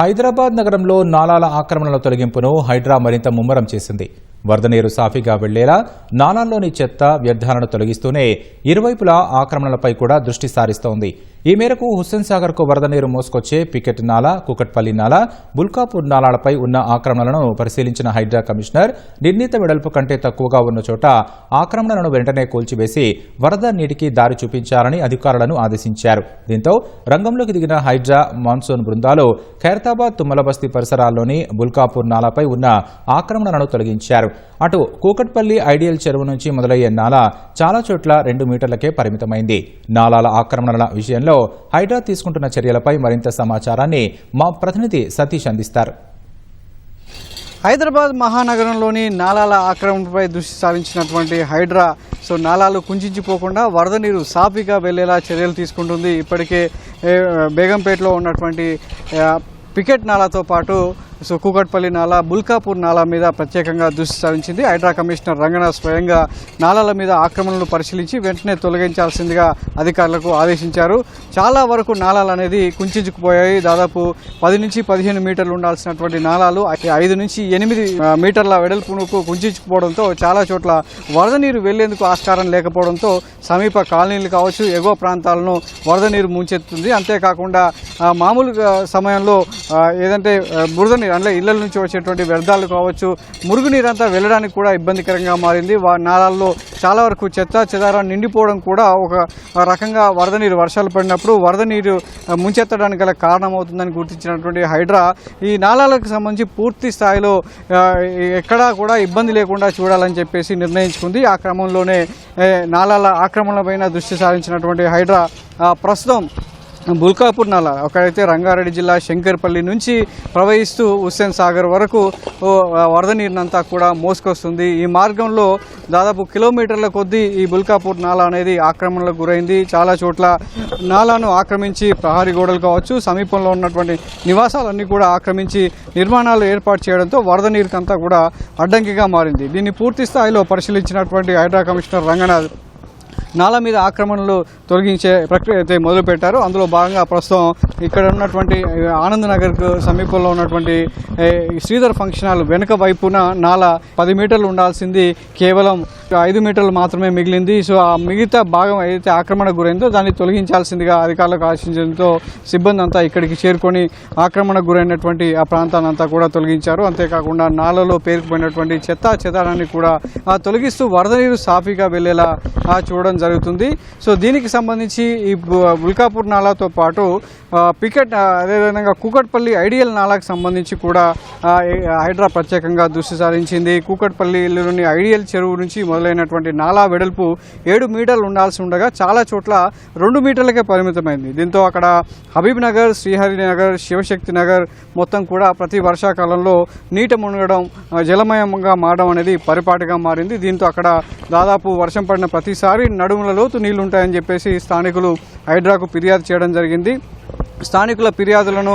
హైదరాబాద్ నగరంలో నాలాల ఆక్రమణల తొలగింపును హైడ్రా మరింత ముమ్మరం చేసింది. వరద నీరు సాఫీగా వెళ్ళేలా నాలాల్లోని చెత్త వ్యర్థాలను తొలగిస్తూనే ఇరువైపులా ఆక్రమణలపై కూడా దృష్టి సారిస్తోంది. ఈ మేరకు హుస్సేన్ సాగర్కు వరద నీరు మోసుకొచ్చే పికెట్ నాలా కుకట్పల్లి నాలా బుల్కాపూర్ నాలాలపై ఉన్న ఆక్రమణలను పరిశీలించిన హైడ్రా కమిషనర్ నిర్ణీత వెడల్పు కంటే తక్కువగా ఉన్న చోట ఆక్రమణలను వెంటనే కూల్చివేసి వరద నీటికి దారి చూపించాలని అధికారులను ఆదేశించారు. దీంతో రంగంలోకి దిగిన హైడ్రా మాన్సూన్ బృందాలు ఖైరతాబాద్ తుమ్మలబస్తీ పరిసరాల్లోని బుల్కాపూర్ నాలాపై ఉన్న ఆక్రమణలను తొలగించారు. అటు కూకట్పల్లి ఐడియల్ చెరువు నుంచి మొదలయ్యే నాలా చాలా చోట్ల రెండు మీటర్లకే పరిమితమైంది. నాలాల ఆక్రమణల విషయంలో హైడ్రా తీసుకుంటున్న చర్యలపై మరింత సమాచారాన్ని మా ప్రతినిధి సతీష్ అందిస్తారు. హైదరాబాద్ మహానగరంలోని నాలాల ఆక్రమణపై దృష్టి సారించినటువంటి హైడ్రా సో నాలాలు కుంచించిపోకుండా వరద నీరు సాఫీగా వెళ్ళేలా చర్యలు తీసుకుంటుంది. ఇప్పటికే బేగంపేటలో ఉన్నటువంటి పికెట్ నాలాతో పాటు సో కూకట్పల్లి నాలా బుల్కాపూర్ నాలా మీద ప్రత్యేకంగా దృష్టి సారించింది. హైడ్రా కమిషనర్ రంగనాథ్ స్వయంగా నాలాల మీద ఆక్రమణలు పరిశీలించి వెంటనే తొలగించాల్సిందిగా అధికారులకు ఆదేశించారు. చాలా వరకు నాలాలు అనేది కుంచుకుపోయాయి దాదాపు పది నుంచి పదిహేను మీటర్లు ఉండాల్సినటువంటి నాలాలు ఐదు నుంచి ఎనిమిది మీటర్ల వెడల్పునకు కుంచుకుపోవడంతో చాలా చోట్ల వరద నీరు వెళ్ళేందుకు ఆస్కారం లేకపోవడంతో సమీప కాలనీలు కావచ్చు ఎగువ ప్రాంతాలను వరద నీరు ముంచెత్తుంది. అంతేకాకుండా మామూలుగా సమయంలో ఏదంటే బురద నీరు అంటే ఇళ్ళ నుంచి వచ్చేటువంటి వ్యర్థాలు కావచ్చు మురుగునీరు అంతా వెళ్ళడానికి కూడా ఇబ్బందికరంగా మారింది. నాళాల్లో నాలాల్లో చాలా వరకు చెత్త చెదారం నిండిపోవడం కూడా ఒక రకంగా వరద నీరు వర్షాలు పడినప్పుడు వరద నీరు ముంచెత్తడానికి గల కారణమవుతుందని గుర్తించినటువంటి హైడ్రా ఈ నాళాలకు సంబంధించి పూర్తి స్థాయిలో ఎక్కడా కూడా ఇబ్బంది లేకుండా చూడాలని చెప్పేసి నిర్ణయించుకుంది. ఆ క్రమంలోనే నాళాల నాలాల ఆక్రమణలపైన దృష్టి సారించినటువంటి హైడ్రా ప్రస్తుతం బుల్కాపూర్ నాలా ఒకడైతే రంగారెడ్డి జిల్లా శంకర్పల్లి నుంచి ప్రవహిస్తూ హుస్సేన్ సాగర్ వరకు వరద నీరునంతా కూడా మోసుకొస్తుంది. ఈ మార్గంలో దాదాపు కిలోమీటర్ల కొద్దీ ఈ బుల్కాపూర్ నాలా అనేది ఆక్రమణలకు గురైంది. చాలా చోట్ల నాలాను ఆక్రమించి ప్రహారీ గోడలు కావచ్చు సమీపంలో ఉన్నటువంటి నివాసాలన్నీ కూడా ఆక్రమించి నిర్మాణాలు ఏర్పాటు చేయడంతో వరద నీరుకంతా కూడా అడ్డంకిగా మారింది. దీన్ని పూర్తి స్థాయిలో పరిశీలించినటువంటి హైడ్రా కమిషనర్ రంగనాథ్ నాల మీద ఆక్రమణలు తొలగించే ప్రక్రియ అయితే మొదలుపెట్టారు. అందులో భాగంగా ప్రస్తుతం ఇక్కడ ఉన్నటువంటి ఆనంద్ నగర్కు సమీపంలో ఉన్నటువంటి శ్రీధర్ ఫంక్షన్ హాల్ వెనుక వైపున నాల పది మీటర్లు ఉండాల్సింది. కేవలం ఐదు మీటర్లు మాత్రమే మిగిలింది. సో ఆ మిగతా భాగం ఏదైతే ఆక్రమణకు గురైందో దాన్ని తొలగించాల్సిందిగా అధికారులకు ఆశించడంతో సిబ్బంది అంతా ఇక్కడికి చేరుకొని ఆక్రమణకు గురైనటువంటి ఆ ప్రాంతాన్ని అంతా కూడా తొలగించారు. అంతేకాకుండా నాలలో పేరుకుపోయినటువంటి చెత్త చెదారాన్ని కూడా ఆ, తొలగిస్తూ వరద నీరు సాఫీగా వెళ్ళేలా ఆ, చూడడం జరుగుతుంది. సో దీనికి సంబంధించి ఈ ఉల్కాపూర్ బుల్కాపూర్ నాలాతో పాటు పికెట్ అదేవిధంగా కూకట్పల్లి ఐడియల్ నాలాకు సంబంధించి కూడా హైడ్రా ప్రత్యేకంగా దృష్టి సారించింది. కూకట్పల్లిలోని ఐడియల్ చెరువు నుంచి మొదలైనటువంటి నాలా వెడల్పు ఏడు మీటర్లు ఉండాల్సి ఉండగా చాలా చోట్ల రెండు మీటర్లకే పరిమితమైంది. దీంతో అక్కడ హబీబ్ నగర్ శ్రీహరి నగర్ శివశక్తి నగర్ మొత్తం కూడా ప్రతి వర్షాకాలంలో నీట మునగడం జలమయంగా మారడం అనేది పరిపాటిగా మారింది. దీంతో అక్కడ దాదాపు వర్షం పడిన ప్రతిసారి నడు అడుగుల లోతు నీళ్ళుంటాయని చెప్పేసి స్థానికులు హైడ్రాకు ఫిర్యాదు చేయడం జరిగింది. స్థానికుల ఫిర్యాదులను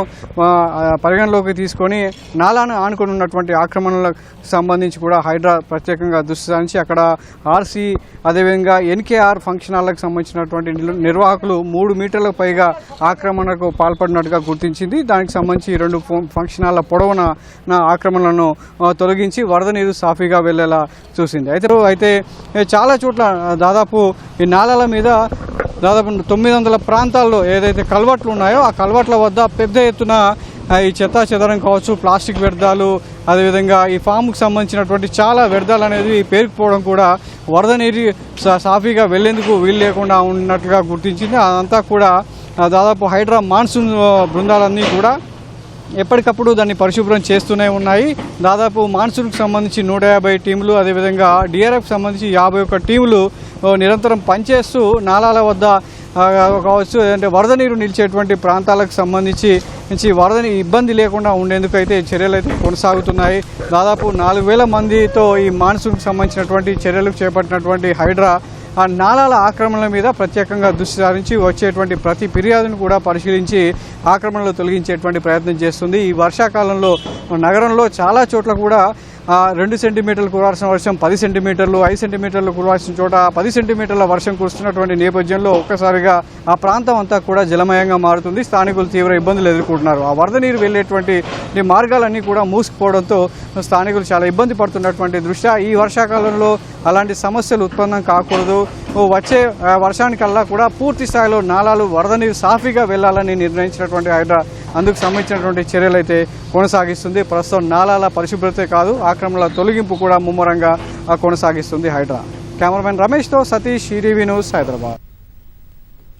పరిగణలోకి తీసుకొని నాలాను ఆనుకొని ఉన్నటువంటి ఆక్రమణలకు సంబంధించి కూడా హైడ్రా ప్రత్యేకంగా దృష్టి సారించి అక్కడ ఆర్సీ అదేవిధంగా ఎన్కేఆర్ ఫంక్షన్ హాల్లకు సంబంధించినటువంటి నిర్వాహకులు మూడు మీటర్లకు పైగా ఆక్రమణకు పాల్పడినట్టుగా గుర్తించింది. దానికి సంబంధించి రెండు ఫంక్షన్ హాల్ల పొడవున నా ఆక్రమణలను తొలగించి వరద నీరు సాఫీగా వెళ్ళేలా చూసింది. అయితే అయితే చాలా చోట్ల దాదాపు ఈ నాళాల మీద దాదాపు తొమ్మిది వందల ప్రాంతాల్లో ఏదైతే కల్వర్ట్లు ఉన్నాయో ఆ కల్వర్ట్ల వద్ద పెద్ద ఎత్తున ఈ చెత్త చెదరం కావచ్చు ప్లాస్టిక్ వ్యర్థాలు అదేవిధంగా ఈ ఫామ్కు సంబంధించినటువంటి చాలా వ్యర్థాలు అనేది పేరుకుపోవడం కూడా వరద నీరు సాఫీగా వెళ్ళేందుకు వీలు లేకుండా ఉన్నట్లుగా గుర్తించింది. అదంతా కూడా దాదాపు హైడ్రా మాన్సూన్ బృందాలన్నీ కూడా ఎప్పటికప్పుడు దాన్ని పరిశుభ్రం చేస్తూనే ఉన్నాయి. దాదాపు మాన్సూన్కు సంబంధించి నూట యాభై టీములు అదేవిధంగా డిఆర్ఎఫ్కి సంబంధించి యాభై ఒక్క టీములు నిరంతరం పనిచేస్తూ నాలాల వద్ద కావచ్చు అంటే వరద నీరు నిలిచేటువంటి ప్రాంతాలకు సంబంధించి నుంచి వరదని ఇబ్బంది లేకుండా ఉండేందుకు అయితే చర్యలు అయితే కొనసాగుతున్నాయి. దాదాపు నాలుగు వేల మందితో ఈ మాన్సూన్కు సంబంధించినటువంటి చర్యలు చేపట్టినటువంటి హైడ్రా ఆ నాళాల ఆక్రమణల మీద ప్రత్యేకంగా దృష్టి సారించి వచ్చేటువంటి ప్రతి ఫిర్యాదును కూడా పరిశీలించి ఆక్రమణలు తొలగించేటువంటి ప్రయత్నం చేస్తుంది. ఈ వర్షాకాలంలో నగరంలో చాలా చోట్ల కూడా రెండు సెంటీమీటర్లు కురవాల్సిన వర్షం పది సెంటీమీటర్లు ఐదు సెంటీమీటర్లు కురాల్సిన చోట పది సెంటీమీటర్ల వర్షం కురుస్తున్నటువంటి నేపథ్యంలో ఒక్కసారిగా ఆ ప్రాంతం అంతా కూడా జలమయంగా మారుతుంది. స్థానికులు తీవ్ర ఇబ్బందులు ఎదుర్కొంటున్నారు. ఆ వరద నీరు వెళ్ళేటువంటి మార్గాలన్నీ కూడా మూసుకుపోవడంతో స్థానికులు చాలా ఇబ్బంది పడుతున్నటువంటి దృష్ట్యా ఈ వర్షాకాలంలో అలాంటి సమస్యలు ఉత్పన్నం కాకూడదు. వచ్చే వర్షానికల్లా కూడా పూర్తి స్థాయిలో నాలాలు వరద నీరు సాఫీగా వెళ్ళాలని నిర్ణయించినటువంటి ఆయన అందుకు సంబంధించినటువంటి చర్యలు అయితే కొనసాగిస్తుంది. ప్రస్తుతం నాలాల పరిశుభ్రతే కాదు ఆక్రమణల తొలగింపు కూడా ముమ్మరంగా కొనసాగిస్తుంది హైడ్రా. కెమెరామెన్ రమేష్తో సతీష్ ఈటీవీ న్యూస్ హైదరాబాద్.